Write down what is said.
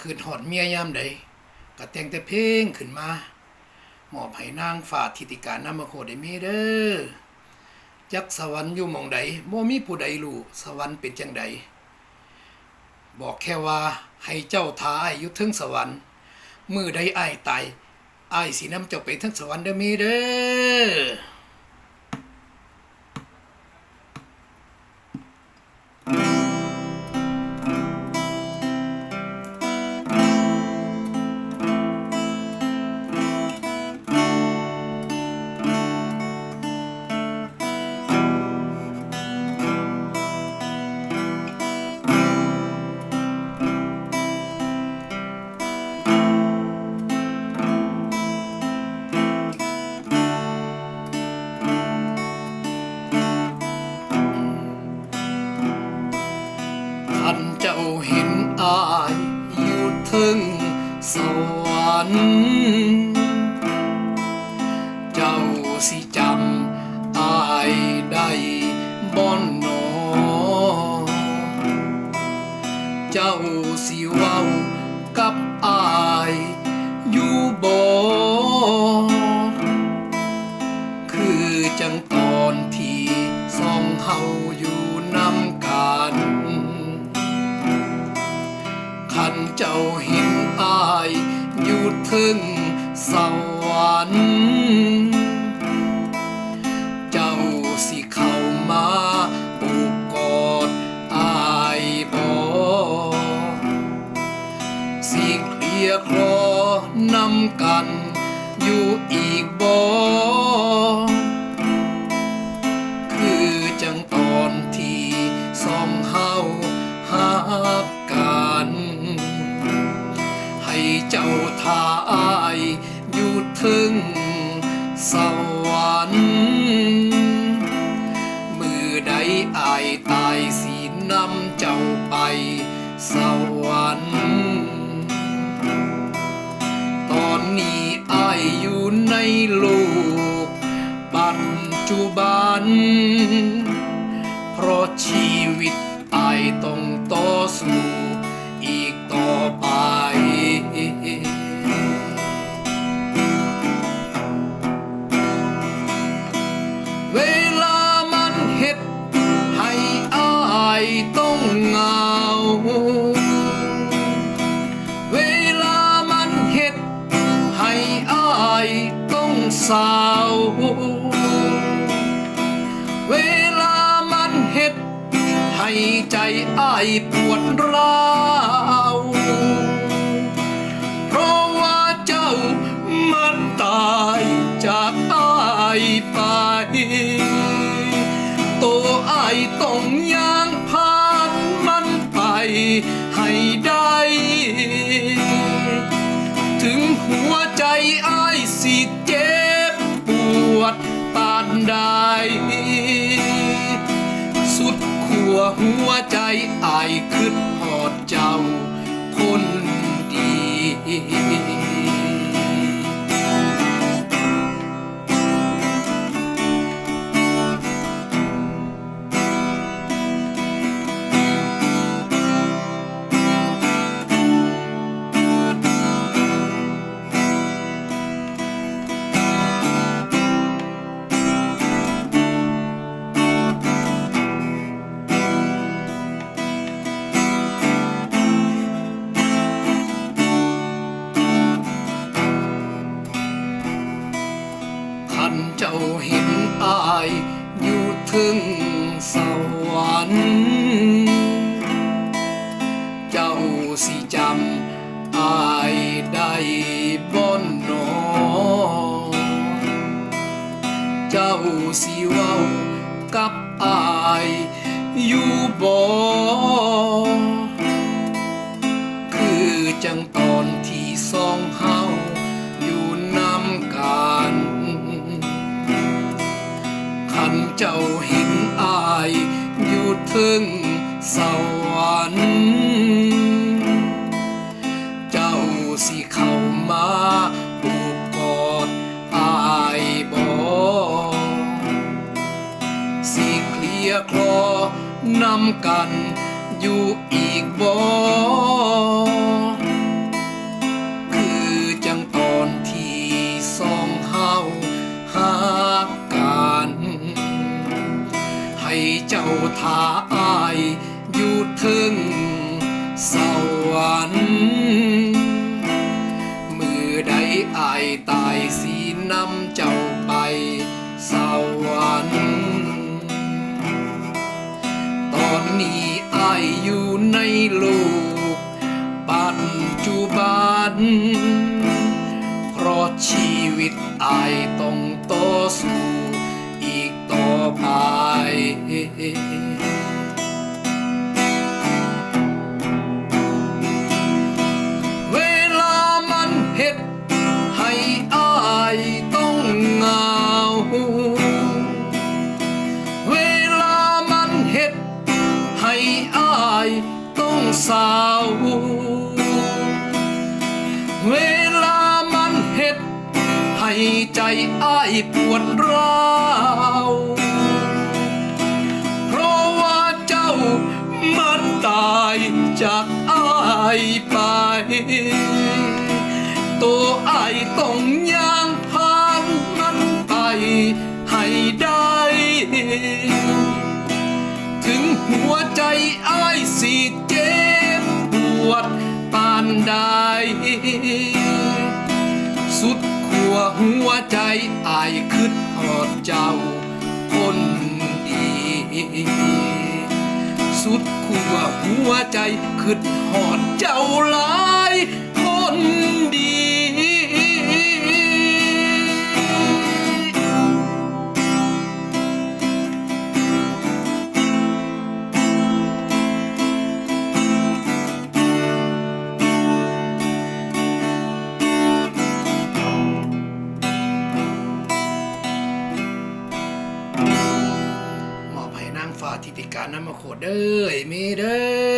คืนหอดเมียยามใดก็แต่งแต่เพลงขึ้นมาหมอบให้นางฝ่าทิติการนามโคได้มีเด้อจักสวรรค์อยู่มองใดบ่มีผู้ใดรู้สวรรค์เป็นจังใดบอกแค่ว่าให้เจ้าทาอ้ายอยู่เทึงสวรรค์มือใดอ้ายตายอ้ายสินำเจ้าไปเทึงสวรรค์เด้อมีเด้อ เจ้าเห็นอายอยู่ถึงสวรรค์เจ้าสิเข้ามาปูกกอดอายบอสิเคลียร์คลอนำกันอยู่อีก เจ้าทายอยู่ถึงสวรรค์มือใดอายตายสีนำเจ้าไปสวรรค์ตอนนี้อายอยู่ในโลกปัจจุบัน เพราะชีวิตอายต้องต่อสู้ ต้องเวลามันเฮ็ด ให้ใจอายปวดร้าวเพราะว่าเจ้ามันตายจากอายไปตัวอายต้องย่างผ่านมันไป หัวใจอายคืดหอดเจ้าคนดี เจ้าเห็นอายอยู่ถึงสวรรค์เจ้าสิจำอายได้บ่นนอเจ้าสิเว้ากับอายอยู่บ่คือจังตอนที่สองเฮาอยู่นำกัน เจ้าเห็นอายอยู่ถึงสวรรค์เจ้าสิเข้ามาปูกกอดอายบอสิเคลียคลอนำกันอยู่อีกบ่ ทาอายอยู่ถึงสวรรค์มือใดอายตายสีนำเจ้าไปสวรรค์ตอนนี้อายอยู่ในโลกปัจจุบัน เพราะชีวิตอายต้องต่อสู้ เวลามันเฮ็ด ให้อายต้องเหงา เวลามันเฮ็ด ให้อายต้องเศร้าเวลามันเฮ็ด ให้ใจอายปวดร้าวายไป ตัวไอต้องย่างผ่านมันไปให้ได้ ถึงหัวใจอ้ายสิเจ็บปวดปานใดสุดขัวหัวใจไอคืดหอดเจ้าคนดีสุดขัวหัวใจคืดหอด เจ้าหลายคนดี มอบให้นางฟ้าทิติการน้ำมาโคดเด้อไอ้เมเด้อ